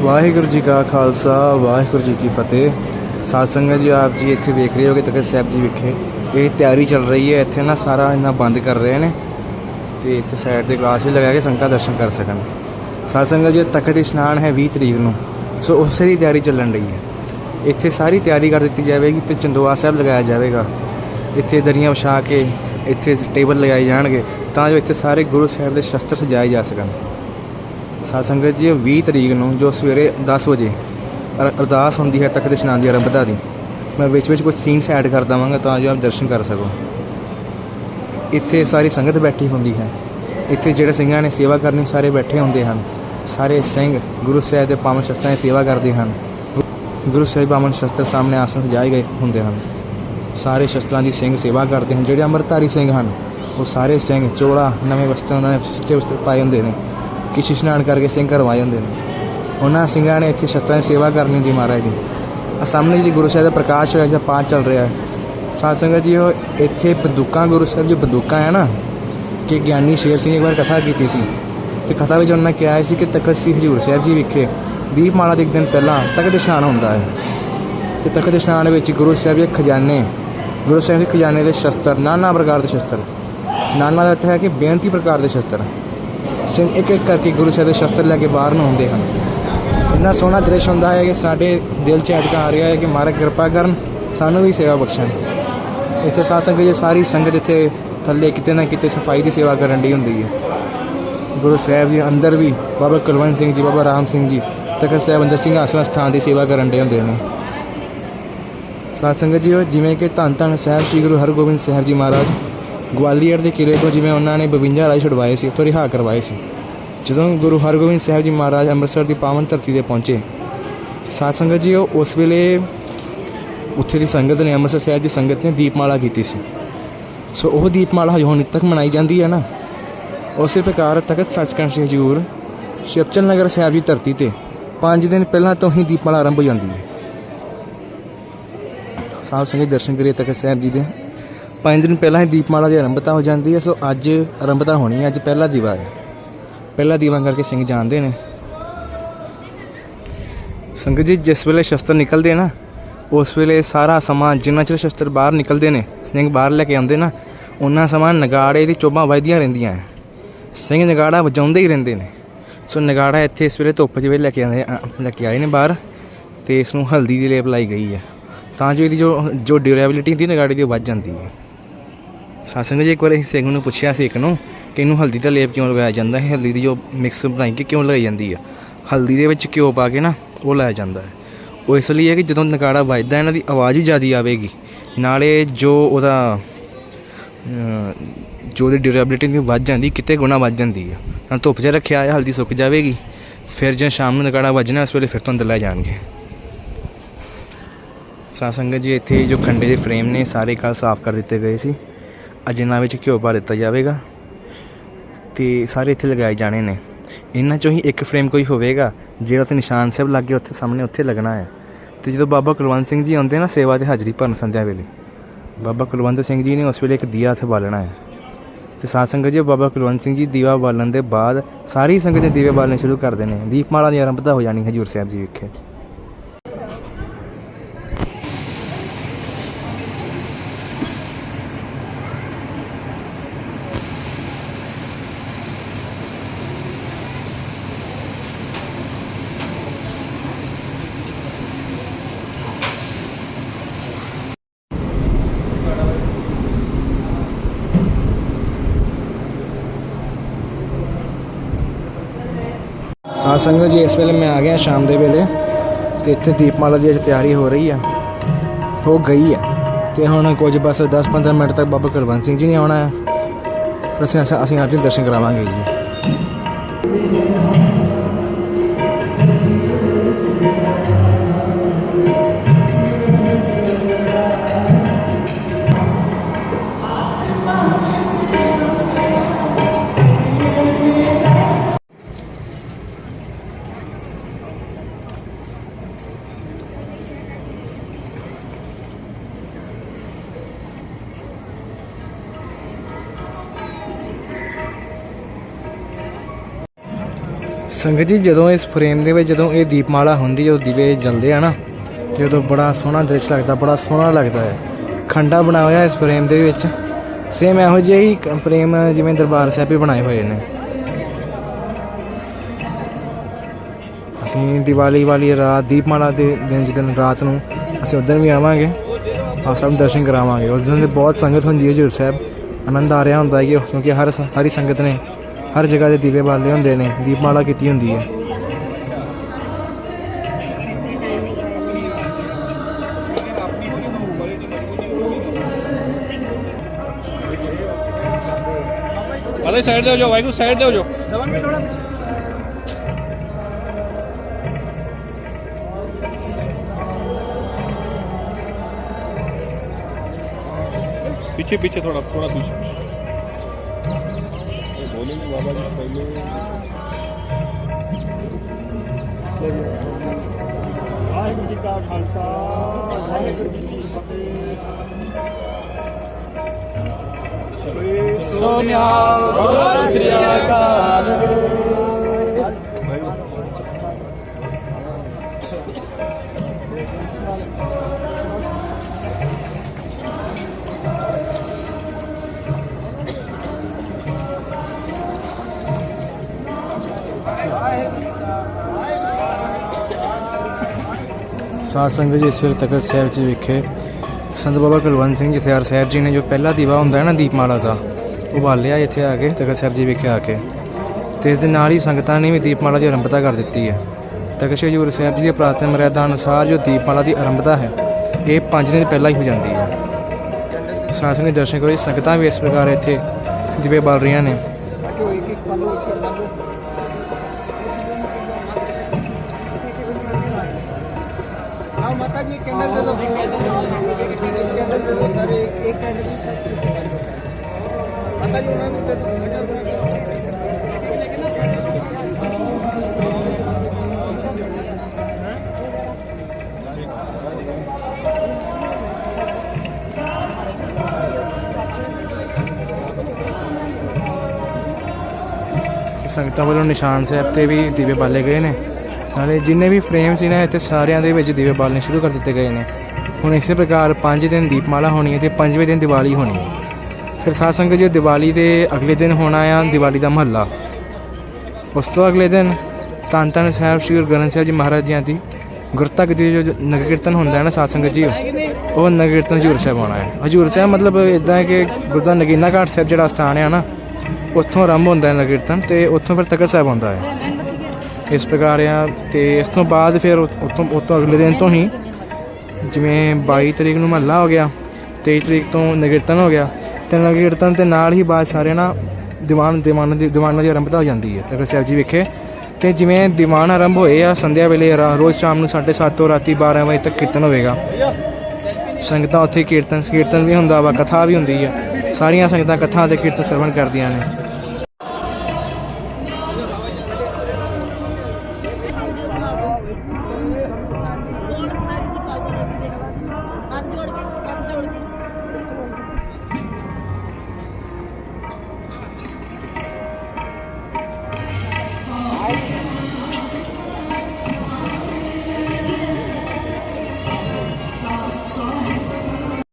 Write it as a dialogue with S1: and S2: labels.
S1: ਵਾਹਿਗੁਰੂ ਜੀ ਕਾ ਖਾਲਸਾ, ਵਾਹਿਗੁਰੂ ਜੀ ਕੀ ਫਤਿਹ। ਸਾਧ ਸੰਗਤ ਜੀ, ਆਪ ਜੀ ਇੱਥੇ ਵੇਖ ਰਹੇ ਹੋਗੇ, ਤਖਤ ਸਾਹਿਬ ਜੀ ਵਿਖੇ। ਇਹ ਤਿਆਰੀ ਚੱਲ ਰਹੀ ਹੈ, ਇੱਥੇ ਨਾ ਸਾਰਾ ਇਹਨਾਂ ਬੰਦ ਕਰ ਰਹੇ ਨੇ। ਤੇ ਇੱਥੇ ਸਾਈਡ ਤੇ ਗਲਾਸ ਵੀ ਲਗਾ ਕੇ ਸੰਗਤਾਂ ਦਰਸ਼ਨ ਕਰ ਸਕਣ। ਸਾਧ ਸੰਗਤ ਜੀ, ਤਖਤ ਇਸ਼ਨਾਨ ਹੈ 20 ਤਰੀਕ ਨੂੰ। ਸੋ ਉਸੇ ਦੀ ਤਿਆਰੀ ਚੱਲਣ ਰਹੀ ਹੈ। ਇੱਥੇ ਸਾਰੀ ਤਿਆਰੀ ਕਰ ਦਿੱਤੀ ਜਾਵੇਗੀ ਤੇ ਚੰਦੋਆ ਸਾਹਿਬ ਲਗਾਇਆ ਜਾਵੇਗਾ। ਇੱਥੇ ਦਰੀਆਂ ਵਿਛਾ ਕੇ, ਇੱਥੇ ਟੇਬਲ ਲਗਾਏ ਜਾਣਗੇ, ਤਾਂ ਜੋ ਇੱਥੇ ਸਾਰੇ ਗੁਰੂ ਸਾਹਿਬ ਦੇ ਸ਼ਸਤਰ ਸਜਾਏ ਜਾ ਸਕਣ। ਸਾਧ ਸੰਗਤ ਜੀ 20 ਤਰੀਕ ਨੂੰ ਜੋ ਸਵੇਰੇ 10 ਵਜੇ ਅਰ- ਅਰਦਾਸ ਹੁੰਦੀ ਹੈ ਤਖਤ ਇਸ਼ਨਾਨ ਦੀ ਆਰੰਭਤਾ ਦੀ, ਮੈਂ ਵਿੱਚ ਵਿੱਚ ਕੁਝ ਸੀਨਸ ਐਡ ਕਰ ਦਵਾਂਗਾ ਤਾਂ ਜੋ ਆਪ ਦਰਸ਼ਨ ਕਰ ਸਕੋ। ਇੱਥੇ ਸਾਰੀ ਸੰਗਤ ਬੈਠੀ ਹੁੰਦੀ ਹੈ। ਇੱਥੇ ਜਿਹੜੇ ਸਿੰਘਾਂ ਨੇ ਸੇਵਾ ਕਰਨੀ, ਸਾਰੇ ਬੈਠੇ ਹੁੰਦੇ ਹਨ। ਸਾਰੇ ਸਿੰਘ, ਗੁਰੂ ਸਾਹਿਬ ਦੇ ਪਾਵਨ ਸ਼ਸਤਰਾਂ ਦੀ ਸੇਵਾ ਕਰਦੇ ਹਨ। ਗੁ- ਗੁਰੂ ਸਾਹਿਬ ਪਾਵਨ ਸ਼ਸਤਰ ਸਾਹਮਣੇ ਆਸਣ ਸਜਾਏ ਗਏ ਹੁੰਦੇ ਹਨ। ਸਾਰੇ ਸ਼ਸਤਰਾਂ ਦੀ ਸਿੰਘ ਸੇਵਾ ਕਰਦੇ ਹਨ। ਜਿਹੜੇ ਅੰਮ੍ਰਿਤਧਾਰੀ ਸਿੰਘ ਹਨ, ਉਹ ਸਾਰੇ ਸਿੰਘ, ਚੋਲਾ, ਨਵੇਂ ਵਸਤਰਾਂ ਨਾਲ ਸੱਚੇ ਵਸਤਰ ਪਾਏ ਹੁੰਦੇ ਨੇ। ਕਿਸ਼ ਇਸ਼ਨਾਨ ਕਰਕੇ ਸਿੰਘ ਕਰਵਾਏ ਹੁੰਦੇ ਨੇ। ਉਹਨਾਂ ਸਿੰਘਾਂ ਨੇ ਇੱਥੇ ਸ਼ਸਤਰਾਂ ਦੀ ਸੇਵਾ ਕਰਨੀ ਦੀ ਮਹਾਰਾਜ ਦੀ। ਆ ਸਾਹਮਣੇ ਜਿਹੜੀ ਗੁਰੂ ਸਾਹਿਬ ਦਾ ਪ੍ਰਕਾਸ਼ ਹੋਇਆ, ਜਿਹਦਾ ਪਾਠ ਚੱਲ ਰਿਹਾ ਹੈ। ਸਾਧ ਸੰਗਤ ਜੀ ਉਹ ਇੱਥੇ ਬੰਦੂਕਾਂ, ਗੁਰੂ ਸਾਹਿਬ ਜੀ ਬੰਦੂਕਾਂ ਹੈ ਨਾ, ਕਿ ਗਿਆਨੀ ਸ਼ੇਰ ਸਿੰਘ ਇੱਕ ਵਾਰ ਕਥਾ ਕੀਤੀ ਸੀ। ਤੇ ਕਥਾ ਵਿੱਚ ਉਹਨਾਂ ਨੇ ਕਿਹਾ ਸੀ ਕਿ ਤਖਤ ਸ੍ਰੀ ਹਜੂਰ ਸਾਹਿਬ ਜੀ ਵਿਖੇ ਦੀਪਮਾਲਾ ਦੇ ਇੱਕ ਦਿਨ ਪਹਿਲਾਂ ਤਖਤ ਇਸ਼ਨਾਨ ਹੁੰਦਾ ਹੈ। ਤੇ ਤਖਤ ਇਸ਼ਨਾਨ ਵਿੱਚ ਗੁਰੂ ਸਾਹਿਬ ਦੇ ਖਜ਼ਾਨੇ, ਗੁਰੂ ਸਾਹਿਬ ਦੇ ਖਜ਼ਾਨੇ ਦੇ ਸ਼ਸਤਰ, ਨਾਨਾ ਪ੍ਰਕਾਰ ਦੇ ਸ਼ਸਤਰ। ਨਾਨਾ ਦਾ ਅਰਥ ਹੈ ਕਿ ਬੇਅੰਤੀ ਪ੍ਰਕਾਰ ਦੇ ਸ਼ਸਤਰ। ਸਿੰਘ ਇੱਕ ਇੱਕ ਕਰਕੇ ਗੁਰੂ ਸਾਹਿਬ ਦੇ ਸ਼ਸਤਰ ਲੈ ਕੇ ਬਾਹਰ ਨੂੰ ਆਉਂਦੇ ਹਨ। ਇੰਨਾ ਸੋਹਣਾ ਦ੍ਰਿਸ਼ ਹੁੰਦਾ ਹੈ ਕਿ ਸਾਡੇ ਦਿਲ 'ਚ ਐਤਕਾ ਆ ਰਿਹਾ ਹੈ ਕਿ ਮਹਾਰਾਜ ਕਿਰਪਾ ਕਰਨ, ਸਾਨੂੰ ਵੀ ਸੇਵਾ ਬਖਸ਼ਣ। ਇੱਥੇ ਸਾਧ ਸੰਗਤ ਜੀ ਸਾਰੀ ਸੰਗਤ ਇੱਥੇ ਥੱਲੇ ਕਿਤੇ ਨਾ ਕਿਤੇ ਸਫ਼ਾਈ ਦੀ ਸੇਵਾ ਕਰਨ ਦੀ ਹੁੰਦੀ ਹੈ। ਗੁਰੂ ਸਾਹਿਬ ਜੀ ਅੰਦਰ ਵੀ ਬਾਬਾ ਕੁਲਵੰਤ ਸਿੰਘ ਜੀ, ਬਾਬਾ ਰਾਮ ਸਿੰਘ ਜੀ, ਤਖਤ ਸਾਹਿਬ ਅੰਦਰ ਸਿੰਘਾਸਨ ਸਥਾਨ ਦੀ ਸੇਵਾ ਕਰਨ ਦੇ ਹੁੰਦੇ ਨੇ। ਸਾਧ ਸੰਗਤ ਜੀ ਉਹ ਜਿਵੇਂ ਕਿ ਧੰਨ ਧੰਨ ਸਾਹਿਬ ਸ੍ਰੀ ਗੁਰੂ ਹਰਗੋਬਿੰਦ ਸਾਹਿਬ ਜੀ ਮਹਾਰਾਜ ਗਵਾਲੀਅਰ ਦੇ ਕਿਲੇ ਤੋਂ ਜਿਵੇਂ ਉਹਨਾਂ ਨੇ 52 ਰਾਜ ਛੁਡਵਾਏ ਸੀ ਉੱਥੋਂ ਰਿਹਾ ਕਰਵਾਏ ਸੀ ਜਦੋਂ ਗੁਰੂ ਹਰਗੋਬਿੰਦ ਸਾਹਿਬ ਜੀ ਮਹਾਰਾਜ ਅੰਮ੍ਰਿਤਸਰ ਦੀ ਪਾਵਨ ਧਰਤੀ ਤੇ ਪਹੁੰਚੇ ਸਾਧ ਸੰਗਤ ਜੀ ਉਹ ਉਸ ਵੇਲੇ ਉੱਥੇ ਦੀ ਸੰਗਤ ਨੇ ਅੰਮ੍ਰਿਤਸਰ ਸਾਹਿਬ ਦੀ ਸੰਗਤ ਨੇ ਦੀਪਮਾਲਾ ਕੀਤੀ ਸੀ ਸੋ ਉਹ ਦੀਪਮਾਲਾ ਹੁਣ ਤੱਕ ਮਨਾਈ ਜਾਂਦੀ ਹੈ ਨਾ ਉਸੇ ਪ੍ਰਕਾਰ ਤਖਤ ਸੱਚਖੰਡ ਸ੍ਰੀ ਹਜ਼ੂਰ ਸ਼ਿਵਚਲ ਨਗਰ ਸਾਹਿਬ ਦੀ ਧਰਤੀ ਤੇ 5 ਦਿਨ ਪਹਿਲਾਂ ਤੋਂ ਹੀ ਦੀਪਮਾਲਾ ਆਰੰਭ ਹੋ ਜਾਂਦੀ ਹੈ ਸਾਧ ਸੰਗਤ ਦਰਸ਼ਨ ਕਰੀਏ ਤਖਤ ਸਾਹਿਬ ਜੀ ਦੇ 5 ਦਿਨ ਪਹਿਲਾਂ ਹੀ ਦੀਪਮਾਲਾ ਦੀ ਆਰੰਭਤਾ ਹੋ ਜਾਂਦੀ ਹੈ, ਸੋ ਅੱਜ ਆਰੰਭਤਾ ਹੋਣੀ ਹੈ, ਅੱਜ ਪਹਿਲਾ ਦੀਵਾ ਹੈ। ਪਹਿਲਾ ਦੀਵਾ ਕਰਕੇ ਸਿੰਘ ਜਾਣਦੇ ਨੇ। ਸੰਗਤ ਜੀ, ਜਿਸ ਵੇਲੇ ਸ਼ਸਤਰ ਨਿਕਲਦੇ ਨਾ, ਉਸ ਵੇਲੇ ਸਾਰਾ ਸਮਾਂ ਜਿੰਨਾ ਚਿਰ ਸ਼ਸਤਰ ਬਾਹਰ ਨਿਕਲਦੇ ਨੇ, ਸਿੰਘ ਬਾਹਰ ਲੈ ਕੇ ਆਉਂਦੇ ਨਾ, ਉਹਨਾਂ ਸਮਾਂ ਨਗਾੜੇ ਦੀ ਚੋਬਾਂ ਵੱਜਦੀਆਂ ਰਹਿੰਦੀਆਂ ਹੈ। ਸਿੰਘ ਨਗਾੜਾ ਵਜਾਉਂਦੇ ਹੀ ਰਹਿੰਦੇ ਨੇ। ਸੋ ਨਗਾੜਾ ਇੱਥੇ ਇਸ ਵੇਲੇ ਧੁੱਪ 'ਚ ਵੇਲੇ ਲੈ ਕੇ ਆਉਂਦੇ ਲੈ ਕੇ ਆਏ ਨੇ ਬਾਹਰ ਤੇ ਇਸ ਨੂੰ ਹਲਦੀ ਦੀ ਲੇਪ ਲਾਈ ਗਈ ਹੈ। ਤਾਂ ਜੋ ਇਹਦੀ ਜੋ ਜੋ ਡਿਊਰੇਬਿਲਿਟੀ ਹੁੰਦੀ ਨਗਾੜੇ ਦੀ ਵੱਧ ਜਾਂਦੀ ਹੈ। ਸਾਸੰਗ ਜੀ, ਇੱਕ ਵਾਰ ਅਸੀਂ ਸਿੰਘ ਨੂੰ ਪੁੱਛਿਆ ਸੀ ਇੱਕ ਨੂੰ ਕਿ ਇਹਨੂੰ ਹਲਦੀ ਦਾ ਲੇਪ ਕਿਉਂ ਲਗਾਇਆ ਜਾਂਦਾ ਹੈ? ਹਲਦੀ ਦੀ ਜੋ ਮਿਕਸ ਬਣਾਈ ਕੇ ਕਿਉਂ ਲਗਾਈ ਜਾਂਦੀ ਹੈ ਹਲਦੀ ਦੇ ਵਿੱਚ ਘਿਓ ਪਾ ਕੇ ਨਾ ਉਹ ਲਾਇਆ ਜਾਂਦਾ ਹੈ। ਉਹ ਇਸ ਲਈ ਹੈ ਕਿ ਜਦੋਂ ਨਗਾੜਾ ਵੱਜਦਾ, ਇਹਨਾਂ ਦੀ ਆਵਾਜ਼ ਵੀ ਜ਼ਿਆਦਾ ਆਵੇਗੀ। ਨਾਲੇ ਜੋ ਉਹਦਾ ਜੋ ਉਹਦੀ ਡਿਊਰੇਬਿਲਿਟੀ ਵੀ ਵੱਧ ਜਾਂਦੀ, ਕਿਤੇ ਗੁਣਾ ਵੱਧ ਜਾਂਦੀ ਹੈ ਤਾਂ ਧੁੱਪ 'ਚ ਰੱਖਿਆ ਹੈ ਹਲਦੀ ਸੁੱਕ ਜਾਵੇਗੀ, ਫਿਰ ਜਦੋਂ ਸ਼ਾਮ ਨੂੰ ਨਗਾੜਾ ਵੱਜਣਾ ਉਸ ਵੇਲੇ ਫਿਰ ਤੋਂ ਅੰਦਰ ਲੈ ਜਾਣਗੇ। ਸਾਧ ਜੀ, ਇੱਥੇ ਜੋ ਖੰਡੇ ਦੇ ਫਰੇਮ ਨੇ, ਸਾਰੇ ਕੱਲ ਸਾਫ਼ ਕਰ ਦਿੱਤੇ ਗਏ ਸੀ। ਅੱਜ ਵਿੱਚ ਘਿਓ ਪਾ ਦਿੱਤਾ ਜਾਵੇਗਾ ਤੇ ਸਾਰੇ ਇੱਥੇ ਲਗਾਏ ਜਾਣੇ ਨੇ। ਇਹਨਾਂ ਚੋਂ ਹੀ ਇੱਕ ਫਰੇਮ ਕੋਈ ਹੋਵੇਗਾ, ਜਿਹੜਾ ਤੇ ਨਿਸ਼ਾਨ ਸਾਹਿਬ ਲੱਗੇ ਉੱਥੇ ਸਾਹਮਣੇ ਉੱਥੇ ਲੱਗਣਾ ਹੈ। ਤੇ ਜਦੋਂ ਬਾਬਾ ਕੁਲਵੰਤ ਸਿੰਘ ਜੀ ਆਉਂਦੇ ਨਾ ਸੇਵਾ ਤੇ ਹਾਜ਼ਰੀ ਭਰਨ ਸੰਧਿਆ ਵੇਲੇ, ਬਾਬਾ ਕੁਲਵੰਤ ਸਿੰਘ ਜੀ ਨੇ ਉਸ ਵੇਲੇ ਇੱਕ ਦੀਆ ਉੱਥੇ ਬਾਲਣਾ ਹੈ। ਤੇ ਸਾਧ ਸੰਗਤ ਜੀ, ਬਾਬਾ ਕੁਲਵੰਤ ਸਿੰਘ ਜੀ ਦੀਵਾ ਬਾਲਣ ਦੇ ਬਾਅਦ ਸਾਰੀ ਸੰਗਤ ਦੇ ਦੀਵੇ ਬਾਲਣੇ ਸ਼ੁਰੂ ਕਰ ਨੇ। ਦੀਪਮਾਲਾ ਦੀ ਆਰੰਭਤਾ ਹੋ ਜਾਣੀ ਹਜੂਰ ਸਾਹਿਬ ਜੀ ਵਿਖੇ। ਹਾਂ, ਸੰਗਤ ਜੀ, ਇਸ ਵੇਲੇ ਮੈਂ ਆ ਗਿਆ ਸ਼ਾਮ ਦੇ ਵੇਲੇ ਤੇ ਇੱਥੇ ਦੀਪਮਾਲਾ ਦੀ ਅੱਜ ਤਿਆਰੀ ਹੋ ਰਹੀ ਆ। ਹੋ ਗਈ ਆ। ਤੇ ਹੁਣ ਕੁਝ ਬਸ 10-15 ਮਿੰਟ ਤੱਕ ਬਾਬਾ ਕੁਲਵੰਤ ਸਿੰਘ ਜੀ ਨੇ ਆਉਣਾ ਹੈ ਫਿਰ ਅਸੀਂ ਅਸੀਂ ਆਪ ਜੀ ਦਰਸ਼ਨ ਕਰਾਵਾਂਗੇ ਜੀ। ਸੰਗਤ ਜੀ, ਜਦੋਂ ਇਸ ਫਰੇਮ ਦੇ ਵਿੱਚ ਜਦੋਂ ਇਹ ਦੀਪਮਾਲਾ ਹੁੰਦੀ ਹੈ, ਉਹ ਦੀਵੇ ਜਲਦੇ ਆ ਨਾ ਜਦੋਂ ਬੜਾ ਸੋਹਣਾ ਦ੍ਰਿਸ਼ ਲੱਗਦਾ, ਬੜਾ ਸੋਹਣਾ ਲੱਗਦਾ ਹੈ। ਖੰਡਾ ਬਣਾਇਆ ਹੋਇਆ ਇਸ ਫਰੇਮ ਦੇ ਵਿੱਚ। ਸੇਮ ਇਹੋ ਜਿਹਾ ਹੀ ਫਰੇਮ ਜਿਵੇਂ ਦਰਬਾਰ ਸਾਹਿਬ ਵੀ ਬਣਾਏ ਹੋਏ ਨੇ। ਅਸੀਂ ਦੀਵਾਲੀ ਵਾਲੀ ਰਾਤ, ਦੀਪਮਾਲਾ ਦੇ ਦਿਨ ਜਿੱਦਣ ਰਾਤ ਨੂੰ ਅਸੀਂ ਉਦੋਂ ਵੀ ਆਵਾਂਗੇ, ਆਪ ਸਭ ਨੂੰ ਦਰਸ਼ਨ ਕਰਾਵਾਂਗੇ। ਉਸ ਦਿਨ ਤੇ ਬਹੁਤ ਸੰਗਤ ਹੁੰਦੀ ਹੈ ਹਜ਼ੂਰ ਸਾਹਿਬ। ਆਨੰਦ ਆ ਰਿਹਾ ਹੁੰਦਾ ਹੈ ਕਿ ਕਿਉਂਕਿ ਹਰ ਸ- ਹਰੀ ਸੰਗਤ ਨੇ ਹਰ ਜਗ੍ਹਾ ਦੇ ਦੀਵੇ ਬਾਲੇ ਹੁੰਦੇ ਨੇ ਦੀਪਮਾਲਾ ਕੀਤੀ ਹੁੰਦੀ ਹੈ।
S2: ਅਰੇ ਸਾਈਡ ਦੇ ਹੋ ਜਾਓ ਵਾਹਿਗੁਰੂ ਸਾਈਡ ਦੇ ਹੋ ਜਾਓ। ਦਵਾਂ ਵੀ ਥੋੜਾ ਪਿੱਛੇ ਪਿੱਛੇ ਥੋੜਾ ਥੋੜਾ ਪਿੱਛੇ। पहले ही बाबा जी पहले
S3: वाहेगुरु जी का खालसा वाहेगुरु जी की फतेह सोनिहाल सत श्री अकाल
S1: ਸਾਧ ਸੰਗਤ ਜੀ, ਇਸ ਵੇਲੇ ਤਖਤ ਸਾਹਿਬ ਜੀ ਵਿਖੇ ਸੰਤ ਬਾਬਾ ਕੁਲਵੰਤ ਸਿੰਘ ਜਥੇਦਾਰ ਸਾਹਿਬ ਜੀ ਨੇ ਜੋ ਪਹਿਲਾ ਦੀਵਾ ਹੁੰਦਾ ਹੈ ਨਾ ਦੀਪਮਾਲਾ ਦਾ ਉਹ ਬਾਲਿਆ ਇੱਥੇ ਆ ਕੇ ਤਖਤ ਸਾਹਿਬ ਜੀ ਵਿਖੇ ਆ ਕੇ। ਤੇ ਇਸ ਦੇ ਨਾਲ ਹੀ ਸੰਗਤਾਂ ਨੇ ਵੀ ਦੀਪਮਾਲਾ ਦੀ ਆਰੰਭਤਾ ਕਰ ਦਿੱਤੀ ਹੈ। ਤਖਤ ਸ੍ਰੀ ਹਜ਼ੂਰ ਸਾਹਿਬ ਜੀ ਦੀ ਪ੍ਰਾਤਨ ਮਰਿਆਦਾ ਅਨੁਸਾਰ ਜੋ ਦੀਪਮਾਲਾ ਦੀ ਆਰੰਭਤਾ ਹੈ, ਇਹ 5 ਦਿਨ ਪਹਿਲਾਂ ਹੀ ਹੋ ਜਾਂਦੀ ਹੈ। ਸਾਧ ਸੰਗਤ ਦਰਸ਼ਨ ਕਰੋ ਸੰਗਤਾਂ ਵੀ ਇਸ ਪ੍ਰਕਾਰ ਇੱਥੇ ਦੀਵੇ ਬਾਲ ਰਹੀਆਂ ਨੇ।
S4: हाँ माता जी कैंडल दे दो कैंडल दे दो सर एक एक कैंडल की सर माता जी उन्होंने दे दो अच्छा उधर
S1: ਸੰਗਤਾਂ ਵੱਲੋਂ ਨਿਸ਼ਾਨ ਸਾਹਿਬ ਤੇ ਵੀ ਦੀਵੇ ਬਾਲੇ ਗਏ ਨੇ ਨਾਲੇ ਜਿੰਨੇ ਵੀ ਫਰੇਮ ਸੀ ਨਾ, ਇੱਥੇ ਸਾਰਿਆਂ ਦੇ ਵਿੱਚ ਦੀਵੇ ਬਾਲਣੇ ਸ਼ੁਰੂ ਕਰ ਦਿੱਤੇ ਗਏ ਨੇ। ਹੁਣ ਇਸੇ ਪ੍ਰਕਾਰ 5 ਦਿਨ ਦੀਪਮਾਲਾ ਹੋਣੀ ਹੈ ਤੇ 5ਵੇਂ ਦਿਨ ਦੀਵਾਲੀ ਹੋਣੀ ਹੈ। ਫਿਰ ਸਾਧ ਸੰਗਤ ਜੀ, ਦੀਵਾਲੀ ਦੇ ਅਗਲੇ ਦਿਨ ਹੋਣਾ ਆ, ਦੀਵਾਲੀ ਦਾ ਮਹੱਲਾ। ਉਸ ਤੋਂ ਅਗਲੇ ਦਿਨ ਧੰਨ ਧੰਨ ਸਾਹਿਬ ਸ਼੍ਰੀ ਗੁਰੂ ਗ੍ਰੰਥ ਸਾਹਿਬ ਜੀ ਮਹਾਰਾਜ ਜੀ ਦੀ ਗੁਰਤਕ ਦੀ ਜੋ ਨਗਰ ਕੀਰਤਨ ਹੁੰਦਾ ਹੈ ਨਾ ਸਾਧ ਸੰਗਤ ਜੀ, ਉਹ ਨਗਰ ਕੀਰਤਨ ਹਜ਼ੂਰ ਸਾਹਿਬ ਆਉਣਾ ਹੈ। ਹਜ਼ੂਰ ਸਾਹਿਬ ਮਤਲਬ ਇਦਾਂ ਹੈ ਕਿ ਗੁਰਦੁਆਰਾ ਨਗੀਨਾ ਘਾਟ ਸਾਹਿਬ ਜਿਹੜਾ ਸਥਾਨ ਹੈ ਨਾ, ਉੱਥੋਂ ਆਰੰਭ ਹੁੰਦਾ ਹੈ ਨਗਰ ਕੀਰਤਨ ਤੇ ਉੱਥੋਂ ਫਿਰ ਤਖਤ ਸਾਹਿਬ ਆਉਂਦਾ ਹੈ। ਇਸ ਪ੍ਰਕਾਰ ਆ ਤੇ ਇਸ ਤੋਂ ਬਾਅਦ ਫਿਰ ਉ- ਉੱਥੋਂ ਉੱਥੋਂ ਅਗਲੇ ਦਿਨ ਤੋਂ ਹੀ ਜਿਵੇਂ 22 ਤਰੀਕ ਨੂੰ ਮਹੱਲਾ ਹੋ ਗਿਆ 23 ਤਰੀਕ ਤੋਂ ਨਗਰ ਹੋ ਗਿਆ, ਤੇ ਨਗਰ ਕੀਰਤਨ ਤੇ ਨਾਲ ਹੀ ਬਾਅਦ ਸਾਰੇ ਨਾ ਦੀਵਾਨ ਦੀਵਾਨ ਦੀ ਦੀਵਾਨਾਂ ਦੀ ਆਰੰਭਤਾ ਹੋ ਜਾਂਦੀ ਹੈ। ਤਖਤ ਸਾਹਿਬ ਜੀ ਵਿਖੇ, ਤੇ ਜਿਵੇਂ ਦੀਵਾਨ ਆਰੰਭ ਹੋਏ ਆ, ਸੰਧਿਆ ਵੇਲੇ ਰਾ- ਰੋਜ਼ ਸ਼ਾਮ ਨੂੰ 7:30 ਤੋਂ ਰਾਤੀ 12 ਵਜੇ ਤੱਕ ਕੀਰਤਨ ਹੋਵੇਗਾ। ਸੰਗਤਾਂ ਉੱਥੇ ਕੀਰਤਨ ਕੀਰਤਨ ਵੀ ਹੁੰਦਾ ਵਾ, ਕਥਾ ਵੀ ਹੁੰਦੀ ਆ। ਸਾਰੀਆਂ ਸੰਗਤਾਂ ਕਥਾ ਤੇ ਕੀਰਤਨ ਸਰਵਣ ਕਰਦੀਆਂ ਨੇ।